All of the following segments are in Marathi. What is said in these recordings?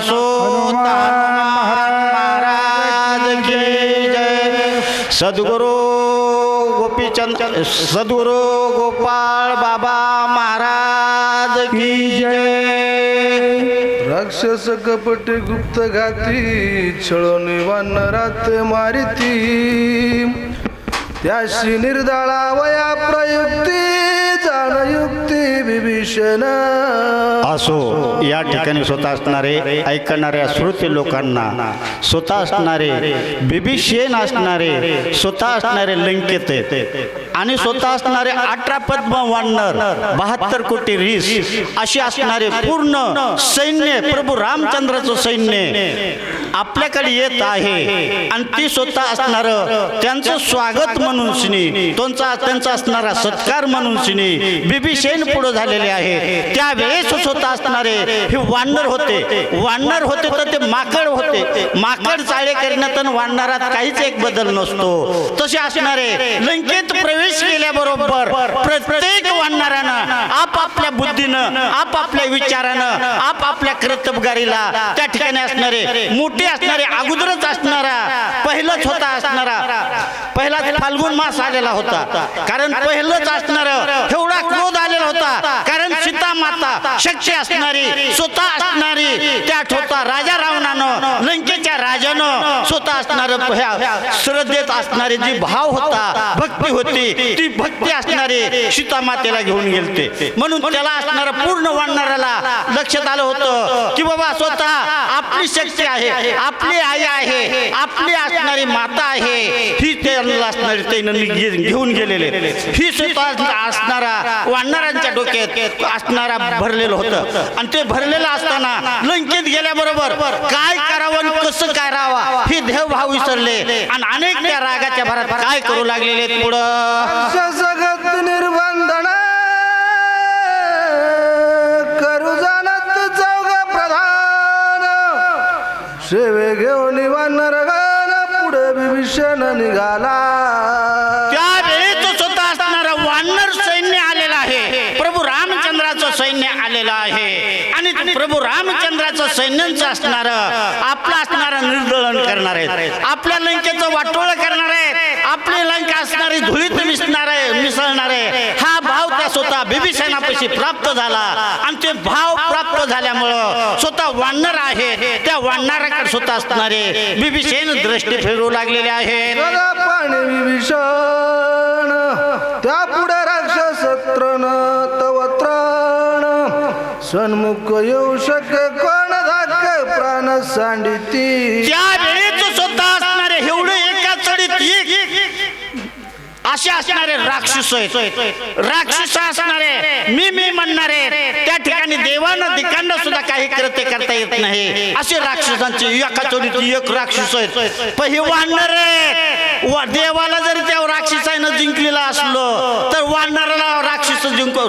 सो महाराज की जय सद्गुरु गोपीचंद सद्गुरु गोपाळ बाबा महाराज की जय. राक्षस कपट गुप्त घाती छळोने वानरात मारिती. त्याशी निर्दाळा वया प्रयुक्ती विभीषण असो या ठिकाणी स्वतः असणारे ऐकणाऱ्या श्रोते लोकांना स्वतः असणारे बिभीषेन असणारे स्वतः असणारे लंकेत आणि स्वतः असणारे अठरा पद्म वाढणार बहात्तर कोटी रीस अशी असणारे पूर्ण सैन्य प्रभू रामचंद्राचं सैन्य आपल्याकडे येत आहे. आणि ती स्वतः असणार त्यांचं स्वागत म्हणून त्यांचा त्यांचा असणारा सत्कार म्हणून शिनी बिभीषेन पुढे झालेले आहे. त्यावेळेस स्वतः असणारे हे वानर होते. वानर होते तर ते माकड होते. माकड चाळे करण्यात वानरात काहीच एक बदल नसतो. तसे असणारे लंकेत प्रवेश केल्याबरोबर प्रत्येक वानरानं आपापल्या बुद्धीनं आपापल्या विचारानं आपापल्या कर्तबगारीला त्या ठिकाणी असणारे मोठे असणारे अगोदरच असणारा पहिलंच होता असणारा पहिलाच फाल्गुन मास आलेला होता. कारण पहिलंच असणार एवढा क्रोध आलेला होता कारण सीता साक्षी असणारी स्वतः असणारी त्यात होता राजा रावणानं लंकेच्या राजानं स्वतः असणार श्रद्धेत असणारी जी भाव होता भक्ती होती ती भक्ती असणारी सीता मातेला घेऊन गेलते. म्हणून त्याला असणार पूर्ण वाढणाऱ्याला लक्षात आलं होतं की बाबा स्वतः आपली शक्ती आहे. आपली आई आहे. आपली असणारी माता आहे. ही त्याला असणारी ते घेऊन गेलेले. ही स्वतः असणारा वाढणाऱ्यांच्या डोक्यात असणारा भरलेलं होतं. आणि ते भरलेलं असताना लंकेत गेल्याबरोबर काय करावं कसं काय राहावं ही देवभाव विसरले. आणि अनेक त्या रागाच्या भरात काय करू लागलेले पुढं? जगत निर्बंधन करू जाणत चौघ प्रधान. शेवे घेऊन वानर गान पुढे विभीषण निघाला. त्यावेळेस स्वतः असणारा वानर सैन्य आलेलं आहे. प्रभू रामचंद्राचं सैन्य आलेलं आहे. आणि प्रभू रामचंद्राचं सैन्यांचं असणार. आपलं दळण करणार आहेत. आपल्या लंकेचं वाटोळ करणार आहेत. आपली लंका असणारी धुळीत मिसणार आहे मिसळणार आहे. हा भाव त्या स्वतः बिभीषणापाशी प्राप्त झाला. आमचे भाव प्राप्त झाल्यामुळं स्वतः वाढणार आहे. त्या वानराकडे स्वतः असणारे बिभीसेन दृष्टी फिरू लागलेले आहेत. विभीषण त्या पुढे राक्षस तव त्राण सन्मुख येऊ शक सांडिती. त्यावेळेच स्वतः असणारे एवढे एका चढीत एक. असे असणारे राक्षस आहेत. राक्षस असणारे मी मी म्हणणारे त्या ठिकाणी देवानं दिकांना सुद्धा काही कृत्य करता येत नाही. असे राक्षसांचे एका चढीत एक राक्षस आहेत. पण हे वाढणार देवाला जरी त्या राक्षसानं जिंकलेला असलो तर वाढणाऱ्याला राक्षस जिंकू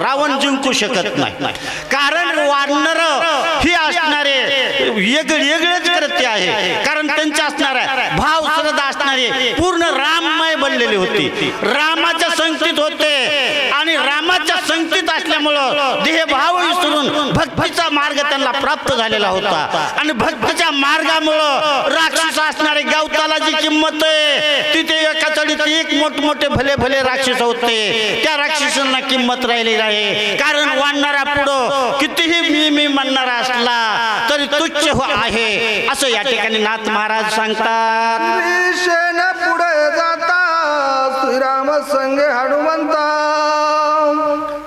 रावण जिंकू शकत नाही. कारण वाढणार वेगळेच कृत्य आहे. कारण त्यांचे असणारे भाव श्रद्धा असणारे पूर्ण राममय बनलेली होती. रामाच्या संगतीत होते. आणि रामाच्या संगतीत असल्यामुळं देहभाव विसरून भक्तीचा मार्ग त्यांना प्राप्त झालेला होता. आणि भक्तीच्या मार्गामुळं राक्षस असणारे गवताला जी किंमत आहे. तिथे एका चढीत एक मोठमोठे भले भले राक्षस होते. त्या राक्षसांना किंमत राहिलेली आहे. कारण वाढणारा पुढं कितीही मी मी म्हणणारा असला तरी तुच्छ हो आहे. असं या ठिकाणी नाथ महाराज सांगतात. पुढे जाता श्रीराम संगे हनुमंता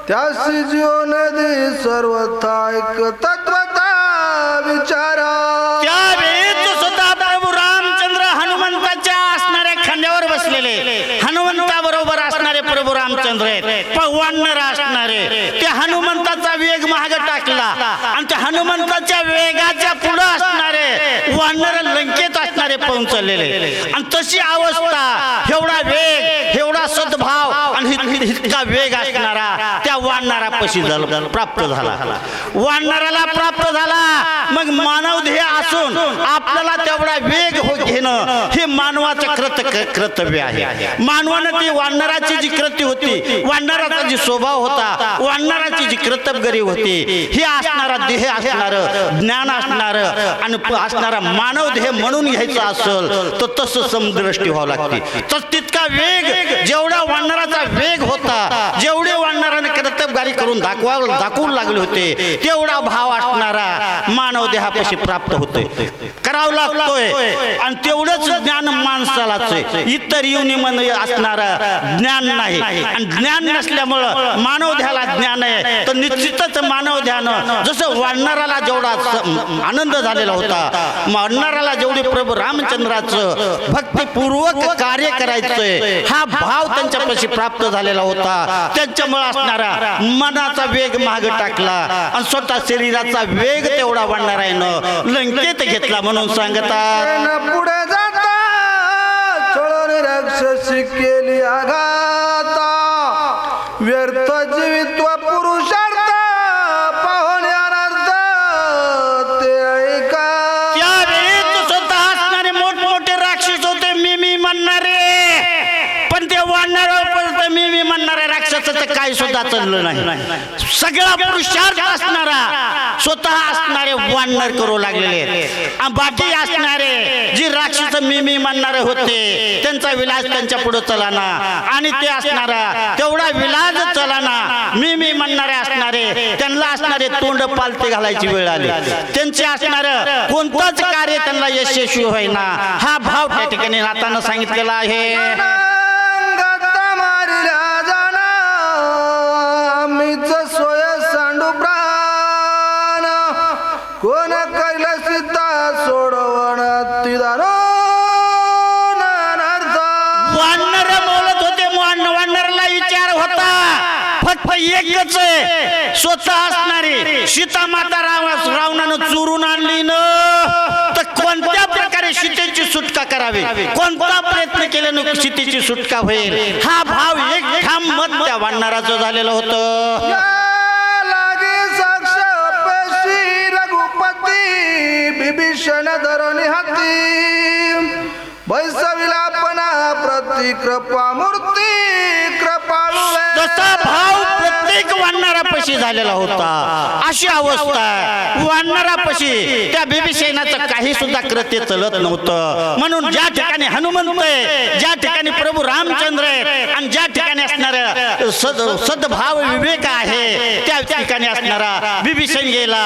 त्यासी जीव नदी सर्वथा ऐक तत्वता विचारा त्यावेळेस स्वतः प्रभू रामचंद्र हनुमंताच्या असणाऱ्या खांद्यावर बसलेले. हनुमंता बरोबर असणारे प्रभू रामचंद्र आहेत. वानर असणार आहे त्या हनुमंताचा वेग महाग टाकला. आणि त्या हनुमंताच्या वेगाच्या पुढे असणारे वाढणार लंकेत असणारे पळून चाललेले. आणि तशी अवस्था एवढा वेग एवढा सद्भाव आणि इतका वेग असणारा. वाढणारा पशी झाला प्राप्त झाला. वाढणाऱ्याला प्राप्त झाला. मग मानव ध्येय असून आपल्याला तेवढा वेग हो घेणं हे मानवाचं कृत कर्तव्य आहे. मानवानं ती वाढणाराची जी कृती होती वाढणाराचा जी स्वभाव होता वाढणाराची जी कर्तबगरी होती हे असणारा देह असणार ज्ञान असणार आणि असणारा मानव देह म्हणून घ्यायचा असेल तर तसं समदृष्टी व्हावं लागते. तर तितका वेग जेवढा वाढणाराचा वेग होता जेवढे वाढणाऱ्याने मातबगारी करून दाखवा दाखवून लागले होते. तेवढा भाव असणारा मानव देहापाशी प्राप्त होतोय. करावं लागतोय. आणि तेवढंच ज्ञान माणसालाच इतर युनीमध्ये असणारं ज्ञान नाही. आणि ज्ञान नसल्यामुळं मानव ध्याला ज्ञान आहे. तर निश्चितच मानव ध्यान जसं वाढणाराला जेवढा आनंद झालेला होता वाढणाराला जेवढी प्रभू रामचंद्राचं भक्तीपूर्वक कार्य करायचंय हा भाव त्यांच्यापाशी प्राप्त झालेला होता. त्यांच्यामुळे असणारा मनाचा वेग माग टाकला. आणि स्वतः शरीराचा वेग तेवढा वाढणार आहे न. लंकेत घेतला म्हणून सांगतात. पुढे जाता. राक्षसी केली आघाता. राक्षसाचं काही सुद्धा चाललं नाही. सगळा पुरुषार्थ असणारा स्वतः असणारे वाढणार करू लागलेले बाकी असणारे जी राक्षस मी मी म्हणणारे होते त्यांचा विलास त्यांच्या पुढे चलाना. आणि ते असणारा तेवढा विलास चलाना. मी मी म्हणणारे असणारे त्यांना असणारे तोंड पालते घालायची वेळ आली. त्यांचे असणार कोणतंच कार्य त्यांना यशस्वी होईना. हा भाव त्या ठिकाणी नातानं सांगितलेला आहे. कोण कैला सीता सोडवण तिदानो वानर बोलत होते वान- विचार होता. फक्त एकच आहे. स्वतः असणारी सीता माता रावणास रावणानं चोरून आणली न. तर कोणत्या प्रकारे सीतेची सुटका करावी? कोणता प्रयत्न केल्यानं सीतेची सुटका होईल? हा भाव एक ठाम मत त्या वानराचं झालेलं होतं. रघुपती बिभीषण धरणी हती बैसविला पणा प्रति कृपा मूर्ती कृपाळू भाव प्रत्येक पशी झालेला होता. अशी अवस्था वानरापाशी त्या बिभीषणाचं काही सुद्धा कृत्य चलत नव्हतं. म्हणून ज्या ठिकाणी हनुमंत आहे ज्या ठिकाणी प्रभू रामचंद्र आहे आणि ज्या ठिकाणी असणारा सद सद्भाव विवेक आहे त्या ठिकाणी असणारा बिभीषण गेला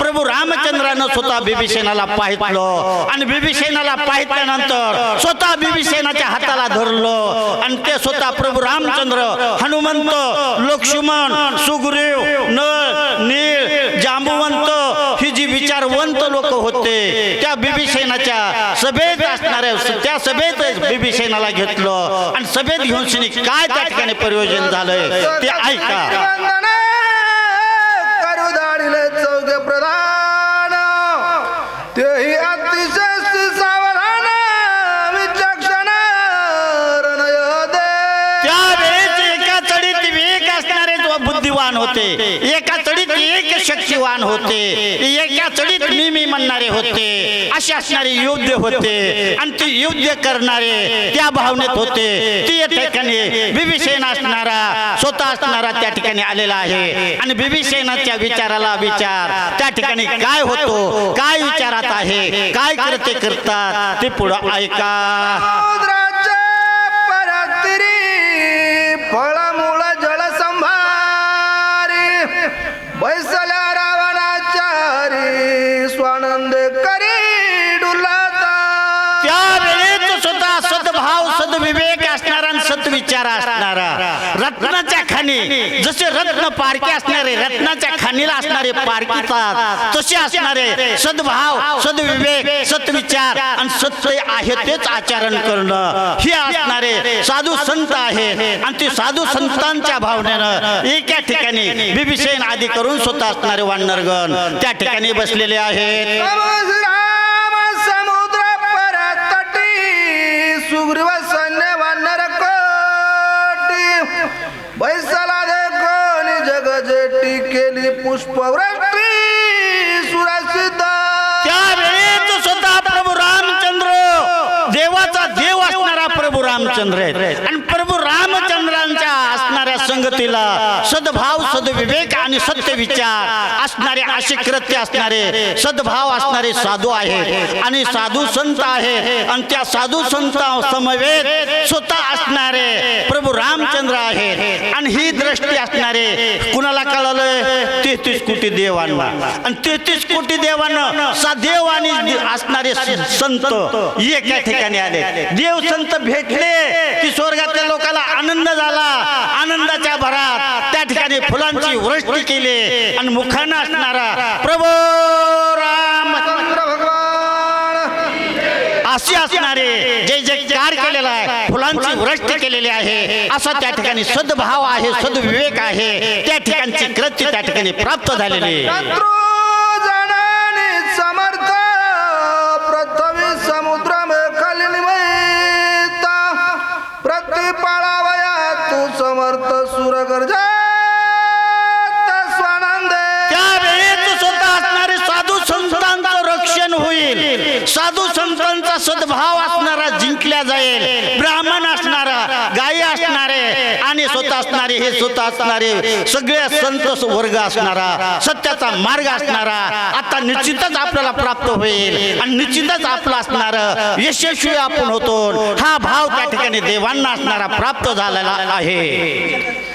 प्रभू रामचंद्रानं स्वतः बिभीषणाला पाहितलं. आणि बिभीषणाला पाहिल्यानंतर स्वतः बिभीषणाच्या हाताला धरलं. आणि ते स्वतः प्रभू रामचंद्र हनुमंत लक्ष्मण सुग्रीव नळ नीळ जांबुवंत ही जी विचारवंत लोक होते त्या बिभीषणाच्या सभेत असणाऱ्या त्या सभेत बिभीषणाला घेतलं. आणि सभेत घेऊन काय त्या ठिकाणी प्रयोजन झालंय ते ऐका. शक्तिवान होते. एका चढीत मी मी म्हणणारे होते. असे असणारे योद्ध होते. आणि ते युद्ध करणारे त्या भावनेत होते. ती या ठिकाणी बिभीषण असणारा स्वतः असणारा त्या ठिकाणी आलेला आहे. आणि बिभीषणाच्या विचाराला विचार. त्या ठिकाणी काय होतो? काय विचारात आहे? काय करते करतात? ते पुढं ऐका. फळमूळ जळ संभारी बैसल्या बंद करी डुलता। त्यावेळेस स्वतः सद्भाव सद्विवेक असणारा सद्विचार असणारा. रत्नाच्या खाणी. जसे रत्न पारखे असणारे रत्नाच्या खाणीला असणारे पारखीतात तसे असणारे सद्भाव सद्विवेक सत्विचार आणि सत्य आहे तेच आचरण करणं. हे असणारे साधू संत आहेत आणि ते साधू संतांच्या भावनेनं एका ठिकाणी बिभीषण आदी करून स्वतः असणारे वानरगण. त्या ठिकाणी बसलेले आहेत. वैसला देखोनी जगजटी केली पुष्पवृष्टी सुरसिद्ध त्यावेळेस स्वतः प्रभू रामचंद्र देवाचा देव असणारा प्रभू रामचंद्र आहेत. आणि प्रभू रामचंद्रांच्या संगतीला सद्भाव सद्विवेक आणि सत्य विचार असणारे असे कृत्य असणारे सद्भाव असणारे साधू आहेत आणि साधू संत आहे. आणि त्या साधू संत समवेत स्वतः असणारे प्रभू रामचंद्र आहेत आणि ही दृष्टी असणारे कुणाला कळलं तेहतीस कोटी देवांना. आणि तेहतीस कोटी देवांना सदेव आणि असणारे संत एका ठिकाणी आले. देव संत भेटले की स्वर्गातल्या लोकांना आनंद झाला. आनंदाच्या भरात त्या ठिकाणी फुलांची वृष्टी केली. आणि मुखानं असणारा प्रभू राम. असे असणारे जय जयकार केलेला आहे. फुलांची वृष्टी केलेली आहे. असा त्या ठिकाणी सद्भाव आहे सद्विवेक आहे. त्या ठिकाणची कृत्य त्या ठिकाणी प्राप्त झालेली. साधू संतांचा सद्भाव असणारा जिंकल्या जाईल. ब्राह्मण असणारा गायी असणारे आणि स्वतः असणारे हे स्वतः असणारे सगळे संत वर्ग असणारा सत्याचा मार्ग असणारा आता निश्चितच आपल्याला प्राप्त होईल. आणि निश्चितच आपला असणार यशस्वी आपण होतो. हा भाव त्या ठिकाणी देवांना असणारा प्राप्त झालेला आहे.